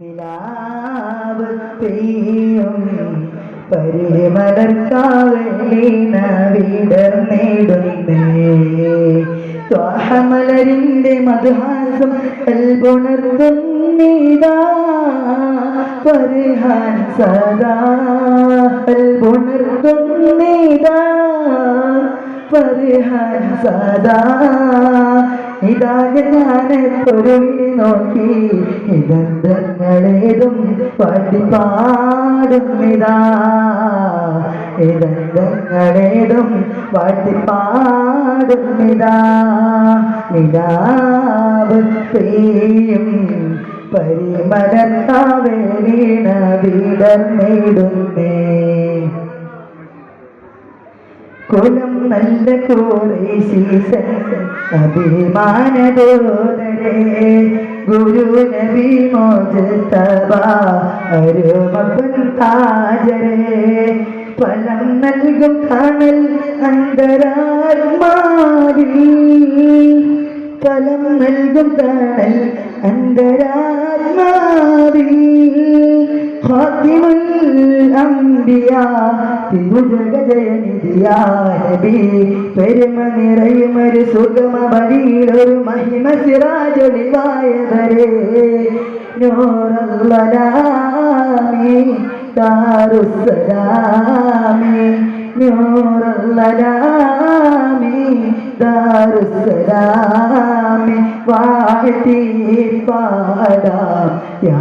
നിലാവ് പെയ്യും. പരിമലർക്കാവലീന വിടർന്നിടുന്നേ ത്വാഹമലരിന്റെ മധുഹാസം കൽപുണർത്തുന്നിതാ പരിഹാൻ സദാ കൽപുണർത്തുന്നിതാ പരിഹാൻ സദാ. ഇതാ ഞാനെ പൊരുളി നോക്കി. ഇതന്തങ്ങളേതും പാടി പാടുന്നിതാ ഇതന്തങ്ങളേതും പാടി പാടുന്നിതാ നിലാവ് പെയ്യും പരിമലത്താവേണ വിടർന്നിടുന്നേ കുലം നല്ല കോറേശീസൻ അഭിമാനബോധരേ. ഗുരു നബി താജരേ ഫലം നൽകും കണൽ അന്തരാത്മാവിൽ ഫലം നൽകും കണൽ അന്തരാത്മാവിൽ ഖാത്തിമുൽ അംബിയ തിരുജഗജയനിധിയാ നബി. പെരുമ നിറയുമൊരു സുഗമ വഴിയിലൊരു മഹിമ സിറാജൊളിവായവരെ നൂറല്ലലാമി ദാറുസ്സലാമി നൂറല്ലലാമി ദാറുസ്സലാമി വാഴ്ത്തി പാടാം യാ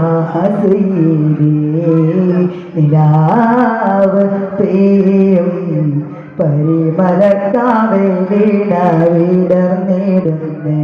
സയ്യിദി നിലാവ് പെയ്യും പരിമലക്കാവേലിട വിടർന്നിടുന്നേ.